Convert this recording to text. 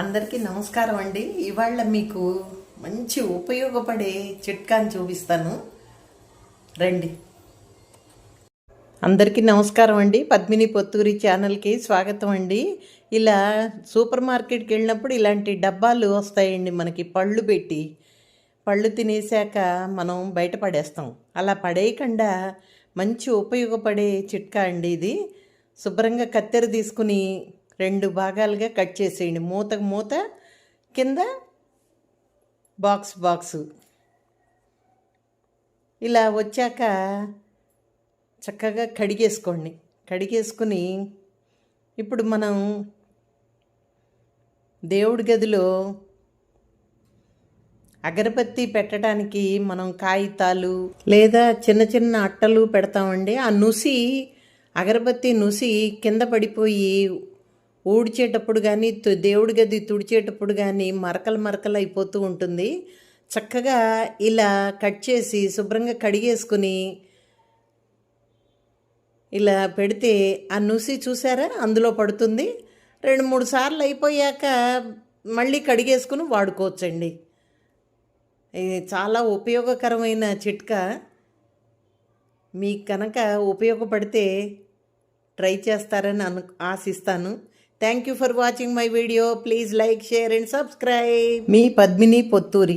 అందరికీ నమస్కారం అండి. ఇవాళ మీకు మంచి ఉపయోగపడే చిట్కాని చూపిస్తాను. రండి. అందరికీ నమస్కారం అండి. పద్మిని పొత్తూరి ఛానల్కి స్వాగతం అండి. ఇలా సూపర్ మార్కెట్కి వెళ్ళినప్పుడు ఇలాంటి డబ్బాలు వస్తాయండి మనకి పళ్ళు పెట్టి. పళ్ళు తినేసాక మనం బయట పడేస్తాం అలా పడేయకుండా మంచి ఉపయోగపడే చిట్కా అండి ఇది. శుభ్రంగా కత్తెర తీసుకుని రెండు భాగాలుగా కట్ చేసేయండి. మూతకు మూత కింద బాక్స్ బాక్సు. ఇలా వచ్చాక చక్కగా కడిగేసుకోండి. కడిగేసుకుని ఇప్పుడు మనం దేవుడి గదిలో అగరబత్తి పెట్టడానికి మనం కాగితాలు లేదా చిన్న చిన్న అట్టలు పెడతామండి. ఆ నుసి అగరబత్తి నుసి కింద పడిపోయి ఊడ్చేటప్పుడు కానీ దేవుడి గది తుడిచేటప్పుడు కానీ మరకలు మరకలు అయిపోతూ ఉంటుంది. చక్కగా ఇలా కట్ చేసి శుభ్రంగా కడిగేసుకుని ఇలా పెడితే ఆ నూసి చూసారా? అందులో పడుతుంది. రెండు మూడు సార్లు అయిపోయాక మళ్ళీ కడిగేసుకుని వాడుకోవచ్చండి. ఇది చాలా ఉపయోగకరమైన చిట్కా. మీకు కనుక ఉపయోగపడితే ట్రై చేస్తారని అను ఆశిస్తాను. Thank you for watching my video please like share and subscribe me Padmini Potturi.